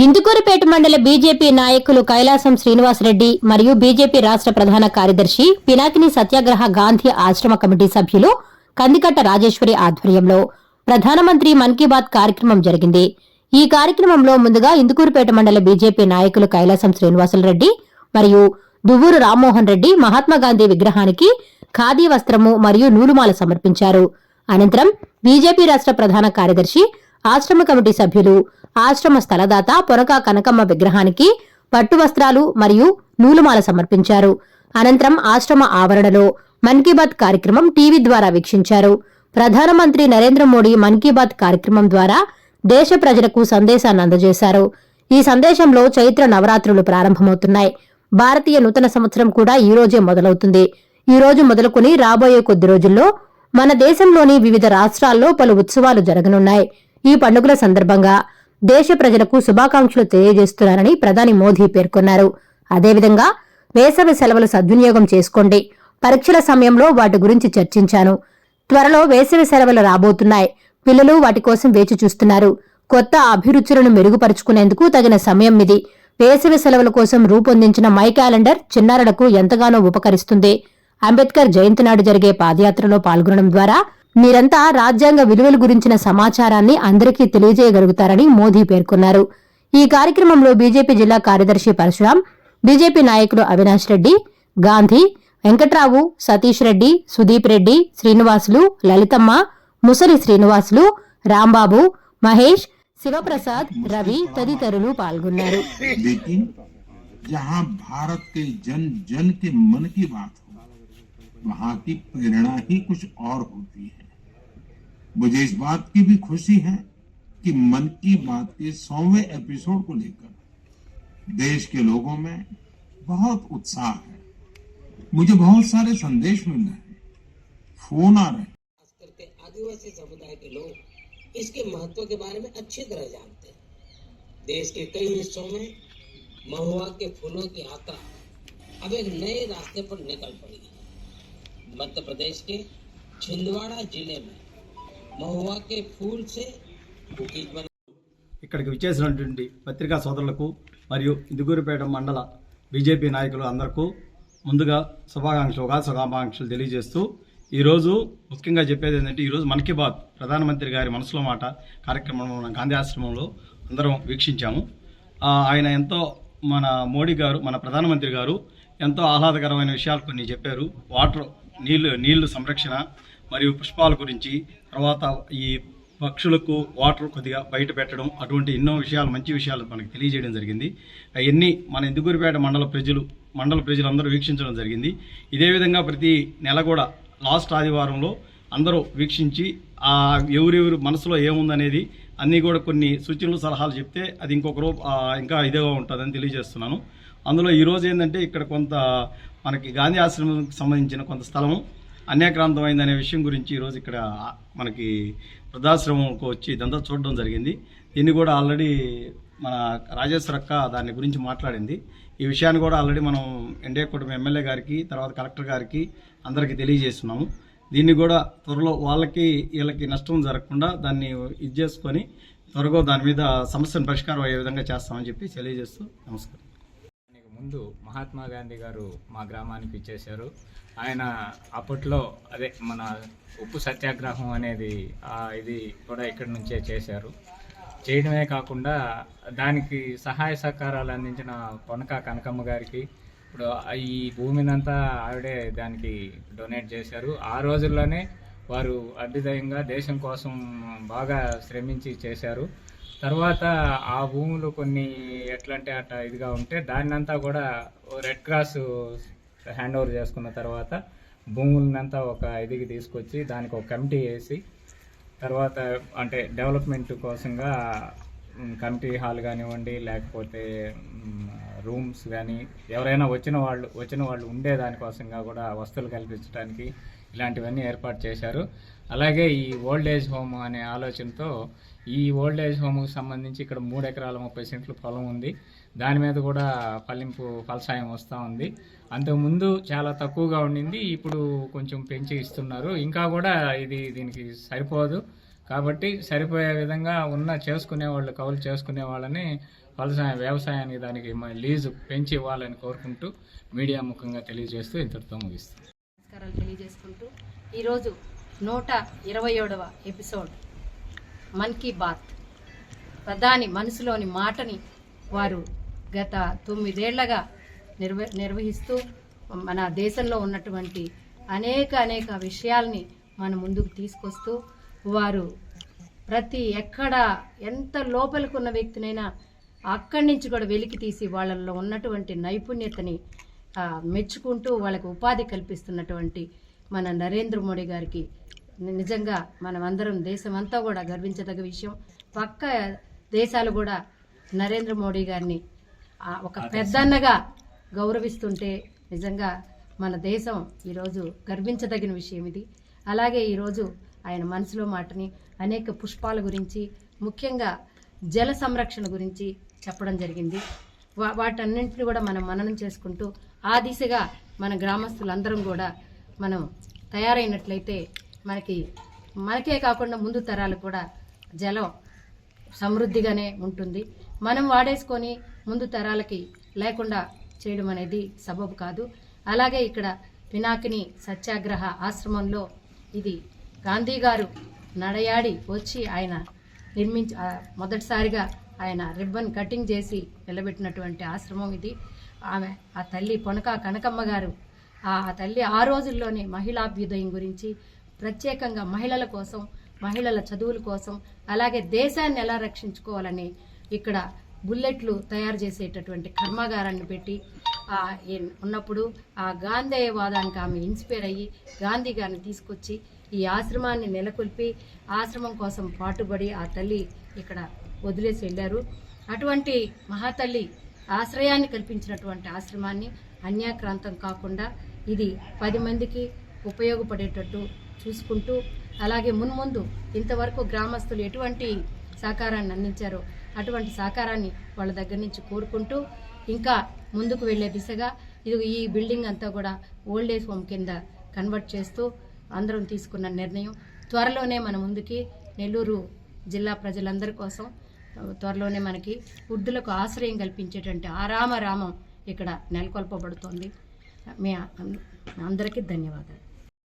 ఇందుకూరుపేట మండల బీజేపీ నాయకులు కైలాసం శ్రీనివాసరెడ్డి మరియు బీజేపీ రాష్ట్ర ప్రధాన కార్యదర్శి పినాకిని సత్యాగ్రహ గాంధీ ఆశ్రమ కమిటీ సభ్యులు కందికట్ట రాజేశ్వరి ఆధ్వర్యంలో ప్రధానమంత్రి మన్ కీ బాత్ కార్యక్రమం జరిగింది. ఈ కార్యక్రమంలో ముందుగా ఇందుకూరుపేట మండల బీజేపీ నాయకులు కైలాసం శ్రీనివాసులరెడ్డి మరియు దువ్వూరు రామ్మోహన్ రెడ్డి మహాత్మాగాంధీ విగ్రహానికి ఖాదీ వస్త్రము మరియు నూలుమాల సమర్పించారు. అనంతరం బీజేపీ రాష్ట్ర ప్రధాన కార్యదర్శి ఆశ్రమ కమిటీ సభ్యులు ఆశ్రమ స్థలదాత పొరక కనకమ్మ విగ్రహానికి పట్టు వస్త్రాలు మరియు నూలుమాల సమర్పించారు. అనంతరం ఆశ్రమ ఆవరణలో మన్ కీ బాత్ కార్యక్రమం టీవీ ద్వారా వీక్షించారు. ప్రధానమంత్రి నరేంద్ర మోడీ మన్ కీ బాత్ కార్యక్రమం ద్వారా దేశ ప్రజలకు సందేశాన్ని అందజేశారు. ఈ సందేశంలో చైత్ర నవరాత్రులు ప్రారంభమవుతున్నాయి. భారతీయ నూతన సంవత్సరం కూడా ఈ రోజే మొదలవుతుంది. ఈ రోజు మొదలుకొని రాబోయే కొద్ది రోజుల్లో మన దేశంలోని వివిధ రాష్ట్రాల్లో పలు ఉత్సవాలు జరగనున్నాయి. ఈ పండుగల సందర్భంగా దేశ ప్రజలకు శుభాకాంక్షలు తెలియజేస్తున్నారని ప్రధాని మోదీ పేర్కొన్నారు. అదేవిధంగా వేసవి సెలవులు సద్వినియోగం చేసుకోండి. పరీక్షల సమయంలో వాటి గురించి చర్చించాను. త్వరలో వేసవి సెలవులు రాబోతున్నాయి. పిల్లలు వాటి కోసం వేచి చూస్తున్నారు. కొత్త అభిరుచులను మెరుగుపరుచుకునేందుకు తగిన సమయం ఇది. వేసవి సెలవుల కోసం రూపొందించిన మై క్యాలెండర్ చిన్నారులకు ఎంతగానో ఉపకరిస్తుంది. అంబేద్కర్ జయంతి నాడు జరిగే పాదయాత్రలో పాల్గొనడం ద్వారా మీరంతా రాజ్యాంగ విలువల గురించిన సమాచారాన్ని అందరికీ తెలియజేయగలుగుతారని మోదీ పేర్కొన్నారు. ఈ కార్యక్రమంలో బీజేపీ జిల్లా కార్యదర్శి పరశురాం బీజేపీ నాయకులు అవినాష్ రెడ్డి గాంధీ వెంకట్రావు సతీష్ రెడ్డి సుదీప్ రెడ్డి శ్రీనివాసులు లలితమ్మ ముసలి శ్రీనివాసులు రాంబాబు మహేష్ శివప్రసాద్ రవి తదితరులు పాల్గొన్నారు. జన్ జన్ కే మన్ కీ బాత్ वहाँ की प्रेरणा ही कुछ और होती है। मुझे इस बात की भी खुशी है कि मन की बात के सौवें एपिसोड को लेकर देश के लोगों में बहुत उत्साह है। मुझे बहुत सारे संदेश मिल रहे हैं। फ़ोन आ रहे हैं। करके आदिवासी समुदाय के लोग इसके महत्व के बारे में अच्छी तरह जानते हैं। देश के कई हिस्सों में महुआ के फूलों की यात्रा अब एक नए रास्ते पर निकल पड़ी। है मध्य प्रदेश के छिंदवाड़ा जिले में महुआ के फूल से कुकीज बना ఇక్కడికి విచ్చేసినటువంటి పత్రికా సోదరులకు మరియు ఇందుకూరుపేట మండల బీజేపీ నాయకులు అందరికీ ముందుగా శుభాకాంక్షలు ఉగాది శుభాకాంక్షలు తెలియజేస్తూ ఈరోజు ముఖ్యంగా చెప్పేది ఏంటంటే ఈరోజు మన్ కీ బాత్ ప్రధానమంత్రి గారి మనసులో మాట కార్యక్రమం మన గాంధీ ఆశ్రమంలో అందరం వీక్షించాము ఆ, ఆయన ఎంతో మన మోడీ గారు మన ప్రధానమంత్రి గారు ఎంతో ఆహ్లాదకరమైన విషయాలు కొన్ని చెప్పారు వాటర్ నీళ్ళు నీళ్ళు సంరక్షణ మరియు పుష్పాల గురించి తర్వాత ఈ పక్షులకు వాటర్ కొద్దిగా బయట పెట్టడం అటువంటి ఎన్నో విషయాలు మంచి విషయాలు మనకు తెలియజేయడం జరిగింది. అవన్నీ మన ఇందుకూరుపేట మండల ప్రజలు మండల ప్రజలందరూ వీక్షించడం జరిగింది. ఇదే విధంగా ప్రతి నెల కూడా లాస్ట్ ఆదివారంలో అందరూ వీక్షించి ఆ ఎవరెవరు మనసులో ఏముందనేది అన్నీ కూడా కొన్ని సూచనలు సలహాలు చెప్తే అది ఇంకొక రూపు ఇంకా ఇదిగా ఉంటుందని తెలియజేస్తున్నాను. అందులో ఈరోజు ఏంటంటే ఇక్కడ కొంత మనకి గాంధీ ఆశ్రమంకి సంబంధించిన కొంత స్థలము. అన్యాక్రాంతమైందనే విషయం గురించి ఈరోజు ఇక్కడ మనకి వృద్ధాశ్రమంకు వచ్చి ఇదంతా చూడడం జరిగింది. దీన్ని కూడా ఆల్రెడీ మన రాజేశ్వర అక్క దాని గురించి మాట్లాడింది. ఈ విషయాన్ని కూడా ఆల్రెడీ మనం ఎన్డీఏ కుటుంబ ఎమ్మెల్యే గారికి తర్వాత కలెక్టర్ గారికి అందరికీ తెలియజేస్తున్నాము. దీన్ని కూడా త్వరలో వాళ్ళకి వీళ్ళకి నష్టం జరగకుండా దాన్ని ఇది చేసుకొని త్వరగా దాని మీద సమస్యను పరిష్కారం అయ్యే విధంగా చేస్తామని చెప్పి తెలియజేస్తూ నమస్కారం. ముందు మహాత్మా గాంధీ గారు మా గ్రామానికి ఇచ్చేశారు ఆయన అప్పట్లో అదే మన ఉప్పు సత్యాగ్రహం అనేది ఇది కూడా ఇక్కడి నుంచే చేశారు. చేయడమే కాకుండా దానికి సహాయ సహకారాలు అందించిన పొనక కనకమ్మ గారికి ఇప్పుడు ఈ భూమినంతా ఆవిడే దానికి డొనేట్ చేశారు. ఆ రోజుల్లోనే వారు అభ్యుదయంగా దేశం కోసం బాగా శ్రమించి చేశారు. తర్వాత ఆ భూములు కొన్ని ఎట్లంటే అట్లా ఇదిగా ఉంటే దాన్నంతా కూడా రెడ్ క్రాస్ హ్యాండ్ ఓవర్ చేసుకున్న తర్వాత భూములనంతా ఒక ఇదికి తీసుకొచ్చి దానికి ఒక కమిటీ వేసి తర్వాత అంటే డెవలప్మెంట్ కోసంగా కమిటీ హాల్ కానివ్వండి లేకపోతే రూమ్స్ కానీ ఎవరైనా వచ్చిన వాళ్ళు వచ్చిన వాళ్ళు ఉండే దానికోసంగా కూడా వస్తువులు కల్పించడానికి ఇలాంటివన్నీ ఏర్పాటు చేశారు. అలాగే ఈ ఓల్డ్ ఏజ్ హోమ్ అనే ఆలోచనతో ఈ ఓల్డ్ ఏజ్ హోమ్కి సంబంధించి ఇక్కడ మూడు ఎకరాల ముప్పై సెంట్లు పొలం ఉంది. దాని మీద కూడా ఫలింపు ఫలసాయం వస్తూ ఉంది. అంతకుముందు చాలా తక్కువగా ఉండింది ఇప్పుడు కొంచెం పెంచి ఇస్తున్నారు. ఇంకా కూడా ఇది దీనికి సరిపోదు. కాబట్టి సరిపోయే విధంగా ఉన్న చేసుకునే వాళ్ళు కౌలు చేసుకునే వాళ్ళని వ్యవసాయ వ్యవసాయానికి దానికి లీజు పెంచి ఇవ్వాలని కోరుకుంటూ మీడియా ముఖంగా తెలియజేస్తూ ఇంతటితో ముగిస్తుంది ఈరోజు నూట ఇరవై ఏడవ ఎపిసోడ్. మన్ కీ బాత్. ప్రధాని మనసులోని మాటని వారు గత తొమ్మిదేళ్ళగా నిర్వ నిర్వహిస్తూ మన దేశంలో ఉన్నటువంటి అనేక అనేక విషయాల్ని మన ముందుకు తీసుకొస్తూ వారు ప్రతి ఎక్కడ ఎంత లోపలికి ఉన్న వ్యక్తినైనా అక్కడి నుంచి కూడా వెలికి తీసి వాళ్ళల్లో ఉన్నటువంటి నైపుణ్యతని మెచ్చుకుంటూ వాళ్ళకు ఉపాధి కల్పిస్తున్నటువంటి మన నరేంద్ర మోడీ గారికి. నిజంగా మనం అందరం దేశం అంతా కూడా గర్వించదగ్గ విషయం. పక్క దేశాలు కూడా నరేంద్ర మోడీ గారిని ఒక పెద్దన్నగా గౌరవిస్తుంటే నిజంగా మన దేశం ఈరోజు గర్వించదగిన విషయం ఇది. అలాగే ఈరోజు ఆయన మనసులో మాటని అనేక పుష్పాల గురించి ముఖ్యంగా జల సంరక్షణ గురించి చెప్పడం జరిగింది. వాటన్నింటిని కూడా మనం మననం చేసుకుంటూ ఆ దిశగా మన గ్రామస్తులందరం కూడా మనం తయారైనట్లయితే మనకి మనకే కాకుండా ముందు తరాలు కూడా జలం సమృద్ధిగానే ఉంటుంది. మనం వాడేసుకొని ముందు తరాలకి లేకుండా చేయడం అనేది సబబు కాదు. అలాగే ఇక్కడ పినాకిని సత్యాగ్రహ ఆశ్రమంలో ఇది గాంధీ గారు నడయాడి వచ్చి ఆయన నిర్మించి మొదటిసారిగా ఆయన రిబ్బన్ కటింగ్ చేసి నిలబెట్టినటువంటి ఆశ్రమం ఇది. ఆమె ఆ తల్లి పొనక కనకమ్మ గారు ఆ తల్లి ఆ రోజుల్లోనే మహిళాభ్యుదయం గురించి ప్రత్యేకంగా మహిళల కోసం మహిళల చదువుల కోసం అలాగే దేశాన్ని ఎలా రక్షించుకోవాలని ఇక్కడ బుల్లెట్లు తయారు చేసేటటువంటి కర్మాగారాన్ని పెట్టి ఉన్నప్పుడు ఆ గాంధేయవాదానికి ఆమె ఇన్స్పైర్ అయ్యి గాంధీ గారిని తీసుకొచ్చి ఈ ఆశ్రమాన్ని నెలకొల్పి ఆశ్రమం కోసం పాటుపడి ఆ తల్లి ఇక్కడ వదిలేసి వెళ్ళారు. అటువంటి మహాతల్లి ఆశ్రయాన్ని కల్పించినటువంటి ఆశ్రమాన్ని అన్యాక్రాంతం కాకుండా ఇది పది మందికి ఉపయోగపడేటట్టు చూసుకుంటూ అలాగే మున్ముందు ఇంతవరకు గ్రామస్తులు ఎటువంటి సహకారాన్ని అందించారో అటువంటి సహకారాన్ని వాళ్ళ దగ్గర నుంచి కోరుకుంటూ ఇంకా ముందుకు వెళ్ళే దిశగా ఇది ఈ బిల్డింగ్ అంతా కూడా ఓల్డ్ ఏజ్ హోమ్ కింద కన్వర్ట్ చేస్తూ అందరం తీసుకున్న నిర్ణయం. త్వరలోనే మన ముందుకి నెల్లూరు జిల్లా ప్రజలందరి కోసం త్వరలోనే మనకి వృద్ధులకు ఆశ్రయం కల్పించేటువంటి ఆరామ రామం ఇక్కడ నెలకొల్పబడుతోంది. మీ అందరికీ ధన్యవాదాలు